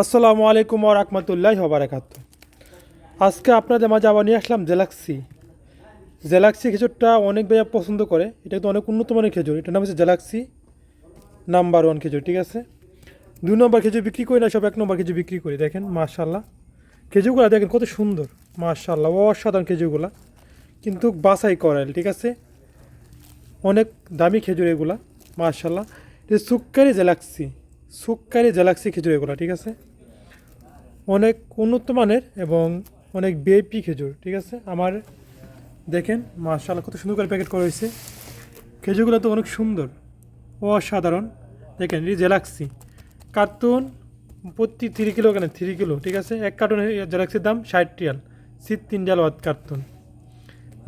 আসসালামু আলাইকুম রাহমাতুল্লাহি ওয়া বারাকাতুহু। আজকে আপনাদের মাঝে আবার নিয়ে আসলাম জেলাক্সি। জেলাক্সি খেজুরটা অনেক ভাইয়া পছন্দ করে। এটা তো অনেক উন্নত মানের খেজুর। এটার নাম হচ্ছে জেলাক্সি নাম্বার ওয়ান খেজুর, ঠিক আছে? দুই নম্বর খেজুর বিক্রি করি না, সব এক নম্বর খেজুর বিক্রি করি। দেখেন মাশাল্লাহ খেজুরগুলো দেখেন কত সুন্দর। মাশাল্লাহ অসাধারণ খেজুরগুলা। কিন্তু বাছাই করাইল ঠিক আছে? অনেক দামি খেজুর এগুলা এটা সুক্কারি জেলাক্সি। সুক্কারি জেলাক্সি খেজুর এগুলা, ঠিক আছে? অনেক উন্নত মানের এবং অনেক বিএপি খেজুর, ঠিক আছে? আমার, দেখেন মাশাল্লাহ কত সুন্দর করে প্যাকেট করা হয়েছে। খেজুরগুলো তো অনেক সুন্দর, অসাধারণ। দেখেন জেলাক্সি কার্টুন প্রতি থ্রি কিলো কেন? থ্রি কিলো ঠিক আছে? এক কার্টুন জেলাক্সির দাম ষাট রিয়াল সিট তিন জাল কার্টুন।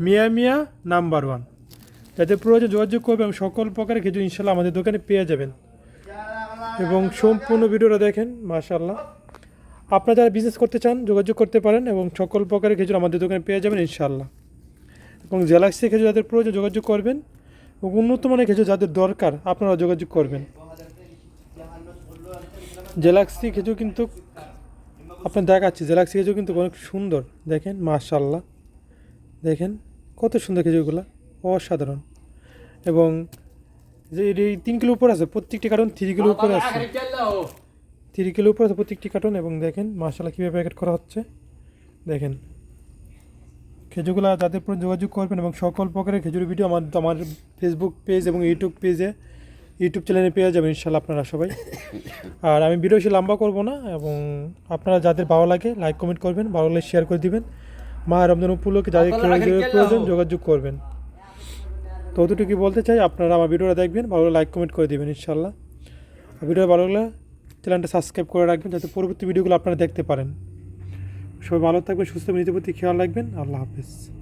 মিয়া মিয়া নাম্বার ওয়ান। যাদের প্রয়োজন যোগাযোগ করবে এবং সকল প্রকারের খেজুর ইনশাল্লাহ আমাদের দোকানে পেয়ে যাবেন। এবং সম্পূর্ণ ভিডিওটা দেখেন মাশাল্লাহ আপনারা যারা বিজনেস করতে চান, যোগাযোগ করতে পারেন এবং সকল প্রকারের খেজুর আমাদের দোকানে পেয়ে যাবেন ইনশাল্লাহ এবং জেলাক্সি খেজুর যাদের প্রয়োজন যোগাযোগ করবেন এবং উন্নত মানের খেজুর যাদের দরকার আপনারা যোগাযোগ করবেন। জেলাক্সি খেজুর কিন্তু আপনার দেখাচ্ছি, জেলাক্সি খেজুর কিন্তু অনেক সুন্দর, দেখেন মাশাল্লাহ দেখেন, কত সুন্দর খেজুরগুলো, অসাধারণ। এবং যে এই তিন কিলো উপর আছে, প্রত্যেকটি কারণ থ্রি কিলো উপরে আছে। থ্রি কিলো উপরে আছে প্রত্যেকটি কার্টন এবং দেখেন মাসালা কীভাবে প্যাকেট করা হচ্ছে। দেখেন। খেজুরগুলো যাদের পর যোগাযোগ করবেন এবং সকল প্রকারের খেজুর ভিডিও আমার আমার ফেসবুক পেজ এবং ইউটিউব পেজে ইউটিউব চ্যানেলে পেয়ে যাবেন ইনশাল্লাহ আপনারা সবাই। আর আমি ভিডিও বেশি লম্বা করব না এবং আপনারা যাদের ভালো লাগে লাইক কমেন্ট করবেন ভালো লাগলে শেয়ার করে দিবেন। মা রমজান উপলক্ষে যাদের খেজুরের প্রয়োজন যোগাযোগ করবেন। তো অতটুকু বলতে চাই আপনারা আমার ভিডিওটা দেখবেন ভালো লাইক কমেন্ট করে দেবেন ইনশাল্লাহ ভিডিও ভালো লাগলে চ্যানেলটা সাবস্ক্রাইব করে রাখবেন যাতে পরবর্তী ভিডিওগুলো আপনারা দেখতে পারেন। সবাই ভালো থাকবেন, সুস্থ নিজের প্রতি খেয়াল রাখবেন। আল্লাহ হাফিজ।